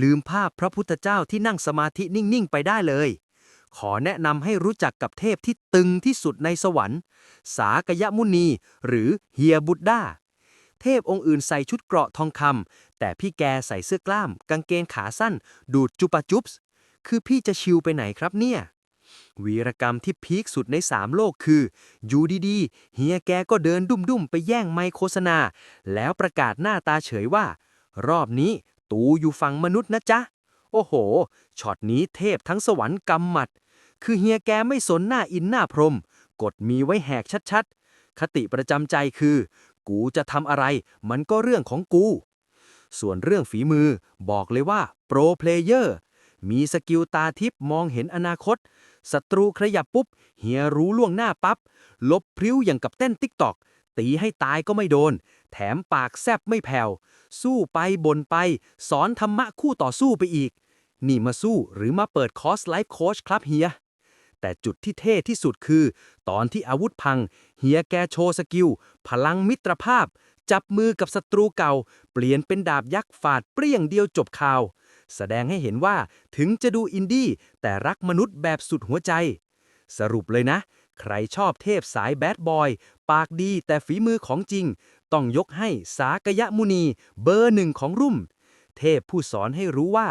ลืมภาพพระพุทธเจ้าที่นั่งสมาธินิ่ง ๆ ไปได้เลย ขอแนะนำให้รู้จักกับเทพที่ตึงที่สุดในสวรรค์ สากยมุนี หรือเฮียบุตดาเทพองค์อื่นใส่ชุดเกราะทองคำแต่พี่แกใส่เสื้อกล้าม กางเกงขาสั้น ดูดจุปาจุปส์คือพี่จะชิวไปไหนครับเนี่ย วีรกรรมที่พีคสุดในสามโลกคือ อยู่ดีๆ เฮียแกก็เดินดุ่มๆ ไปแย่งไมค์โฆษณา แล้วประกาศหน้าตาเฉยว่า รอบนี้ ตูอยู่ฝั่งมนุษย์นะจ๊ะ โอ้โห ช็อตนี้เทพทั้งสวรรค์กำหมัด คือเฮียแกไม่สนหน้าอินหน้าพรมกดมีไว้แหกชัดๆ คติประจำใจคือ กูจะทำอะไรมันก็เรื่องของกู ส่วนเรื่องฝีมือบอกเลยว่าโปรเพลเยอร์มีสกิลตาทิพมองเห็นอนาคต ศัตรูขยับปุ๊บ เฮียรู้ล่วงหน้าปั๊บ ลบพริ้วอย่างกับเต้นติ๊กตอก ตีให้ตายก็ไม่โดน แถมปากแซบไม่แผ่ว สู้ไปบนไป สอนธรรมะคู่ต่อสู้ไปอีก นี่มาสู้หรือมาเปิดคอร์สไลฟ์โค้ชครับเฮีย แต่จุดที่เท่ที่สุดคือ ตอนที่อาวุธพัง เฮียแกโชว์สกิล พลังมิตรภาพ จับมือกับศัตรูเก่า เปลี่ยนเป็นดาบยักษ์ฝาดเปรี้ยงเดียวจบข่าว แสดงให้เห็นว่าถึงจะดูอินดี้แต่รักมนุษย์แบบสุดหัวใจ สรุปเลยนะ ใครชอบเทพสายแบดบอย ปากดีแต่ฝีมือของจริง ต้องยกให้สากยมุนี เบอร์หนึ่งของรุ่ม เทพผู้สอนให้รู้ว่า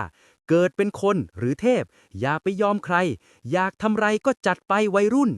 เกิดเป็นคนหรือเทพ อย่าไปยอมใคร อยากทำไรก็จัดไปวัยรุ่น